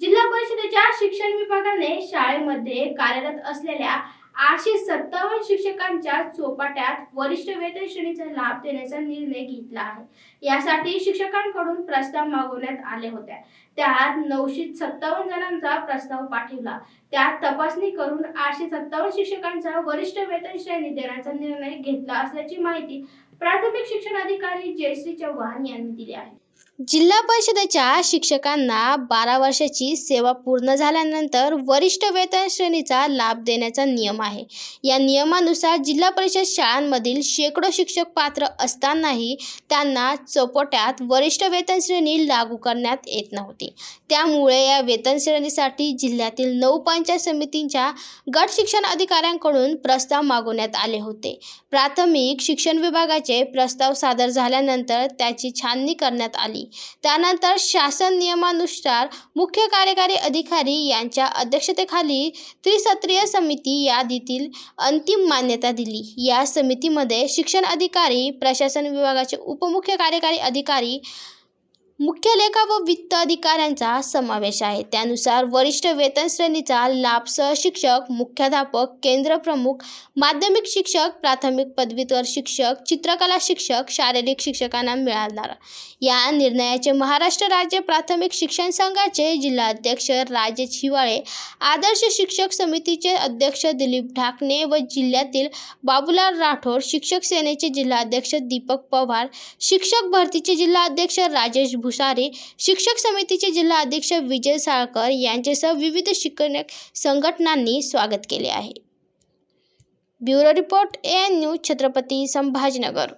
जिल्हा परिषदेच्या शिक्षण विभागाने शाळेमध्ये कार्यरत असलेल्या आठशे सत्तावन्न शिक्षकांच्या चोपाट्यात वरिष्ठ वेतन श्रेणीचा लाभ देण्याचा निर्णय घेतला आहे. यासाठी शिक्षकांकडून प्रस्ताव मागवण्यात आले होते. त्यात नऊशे सत्तावन्न जणांचा प्रस्ताव पाठवला. त्यात तपासणी करून आठशे सत्तावन्न शिक्षकांचा वरिष्ठ वेतन श्रेणी देण्याचा निर्णय घेतला असल्याची माहिती प्राथमिक शिक्षण अधिकारी जयश्री चव्हाण यांनी दिली आहे. जिल्हा परिषदेच्या शिक्षकांना बारा वर्षाची सेवा पूर्ण झाल्यानंतर वरिष्ठ वेतन श्रेणीचा लाभ देण्याचा नियम आहे. या नियमानुसार जिल्हा परिषद शाळांमधील शेकडो शिक्षक पात्र असतानाही त्यांना चौपट्यात वरिष्ठ वेतन श्रेणी लागू करण्यात येत नव्हती. त्यामुळे या वेतन श्रेणीसाठी जिल्ह्यातील नऊ पंचायत समितींच्या गट शिक्षण अधिकाऱ्यांकडून प्रस्ताव मागवण्यात आले होते. प्राथमिक शिक्षण विभागाचे प्रस्ताव सादर झाल्यानंतर त्याची छाननी करण्यात आली. त्यानंतर शासन नियमानुसार मुख्य कार्यकारी अधिकारी यांच्या अध्यक्षतेखाली त्रिसत्रीय समिती यादीतील अंतिम मान्यता दिली. या समितीमध्ये शिक्षण अधिकारी प्रशासन विभागाचे उपमुख्य कार्यकारी अधिकारी मुख्य लेखा व वित्त अधिकाऱ्यांचा समावेश आहे. त्यानुसार वरिष्ठ वेतन श्रेणीचा लाभ सहशिक्षक मुख्याध्यापक केंद्र प्रमुख माध्यमिक शिक्षक प्राथमिक पदवीधर शिक्षक चित्रकला शिक्षक शारीरिक शिक्षकांना मिळणार. या निर्णयाचे महाराष्ट्र राज्य प्राथमिक शिक्षण संघाचे जिल्हाध्यक्ष राजेश हिवाळे आदर्श शिक्षक समितीचे अध्यक्ष दिलीप ढाकणे व जिल्ह्यातील बाबूलाल राठोड शिक्षक सेनेचे जिल्हाध्यक्ष दीपक पवार शिक्षक भरतीचे जिल्हाध्यक्ष राजेश भुसारे शिक्षक समितीचे जिल्हा अध्यक्ष विजय साळकर यांच्यासह विविध शिक्षक संघटनांनी स्वागत केले आहे. Bureau report A N news Chhatrapati Sambhajinagar.